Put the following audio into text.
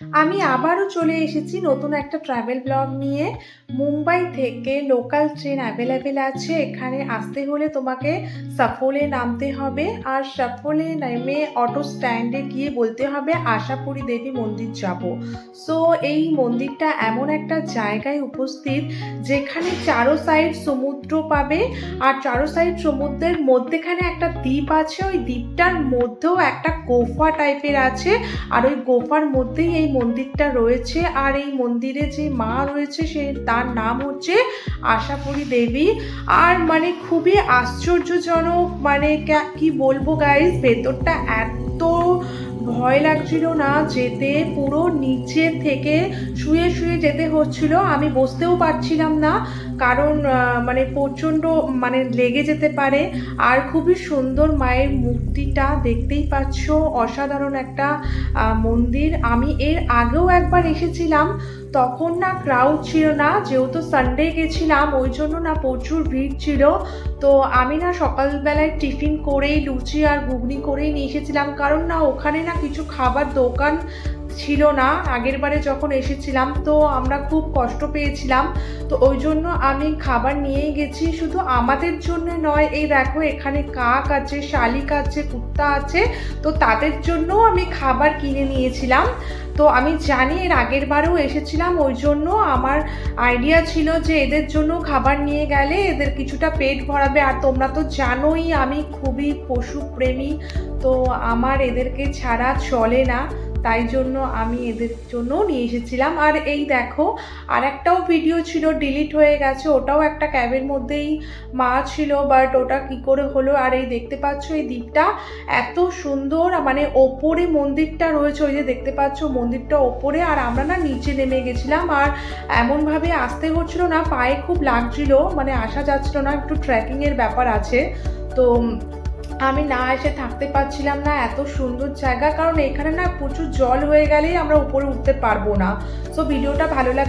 আমি আবারও চলে এসেছি নতুন একটা ট্রাভেল ব্লগ নিয়ে। মুম্বাই থেকে লোকাল ট্রেন অ্যাভেলেবেল আছে। এখানে আসতে হলে তোমাকে সাফোলে নামতে হবে আর সাফোলে নেমে অটো স্ট্যান্ডে গিয়ে বলতে হবে, আশাপুরী দেবী মন্দির যাব। সো এই মন্দিরটা এমন একটা জায়গায় উপস্থিত যেখানে চারো সাইড সমুদ্র পাবে আর চারো সাইড সমুদ্রের মধ্যেখানে একটা দ্বীপ আছে। ওই দ্বীপটার মধ্যেও একটা গোফা টাইপের আছে আর ওই গোফার মধ্যেই এই মন্দিরটা রয়েছে আর এই মন্দিরে যে মা রয়েছে সে তার নাম হচ্ছে আশাপুরী দেবী। আর মানে খুবই আশ্চর্যজনক মানে কি বলব গাইজ ভেতরটা এত ভয় লাগছিল না, যেতে পুরো নিচে থেকে শুয়ে শুয়ে যেতে হচ্ছিল, আমি বসতেও পারছিলাম না। কারণ মানে প্রচণ্ড মানে লেগে যেতে পারে। আর খুবই সুন্দর মায়ের মূর্তিটা দেখতেই পাচ্ছ। অসাধারণ একটা মন্দির। আমি এর আগেও একবার এসেছিলাম। তখন না ক্রাউড ছিল না। যেহেতু সানডে গেছিলাম, ওই জন্য না প্রচুর ভিড় ছিল। তো আমি না সকালবেলায় টিফিন করেই লুচি আর ঘুগনি করেই নিয়ে এসেছিলাম। কারণ না ওখানে না কিছু খাবার দোকান ছিল না। আগের বারে যখন এসেছিলাম তো আমরা খুব কষ্ট পেয়েছিলাম। তো ওই জন্য আমি খাবার নিয়েই গেছি। শুধু আমাদের জন্য নয়, এই দেখো এখানে কাক আছে, শালিক আছে, কুত্তা আছে। তো তাদের জন্যও আমি খাবার কিনে নিয়েছিলাম। তো আমি জানি এর আগের বারেও এসেছিলাম। ওই জন্য আমার আইডিয়া ছিল যে এদের জন্য খাবার নিয়ে গেলে এদের কিছুটা পেট ভরাবে। আর তোমরা তো জানোই আমি খুবই পশুপ্রেমী। তো আমার এদেরকে ছাড়া চলে না। তাই জন্য আমি এদের জন্য নিয়ে এসেছিলাম। আর এই দেখো আর একটাও ভিডিও ছিল ডিলিট হয়ে গেছে। ওটাও একটা ক্যাবের মধ্যেই মা ছিল বাট ওটা কি করে হলো? আর এই দেখতে পাচ্ছ, এই দ্বীপটা এত সুন্দর মানে ওপরে মন্দিরটা রয়েছে, ওই যে দেখতে পাচ্ছ মন্দিরটা ওপরে, আর আমরা না নিচে নেমে গেছিলাম। আর এমনভাবে আসতে হচ্ছিল না, পায়ে খুব লাগছিল মানে আসা যাচ্ছিল না, একটু ট্রেকিংয়ের ব্যাপার আছে। তো আমি না এসে থাকতে পারছিলাম না, এত সুন্দর জায়গা। কারণ এখানে না প্রচুর জল হয়ে গেলেই আমরা উপরে উঠতে পারব না। সো ভিডিওটা ভালো লাগে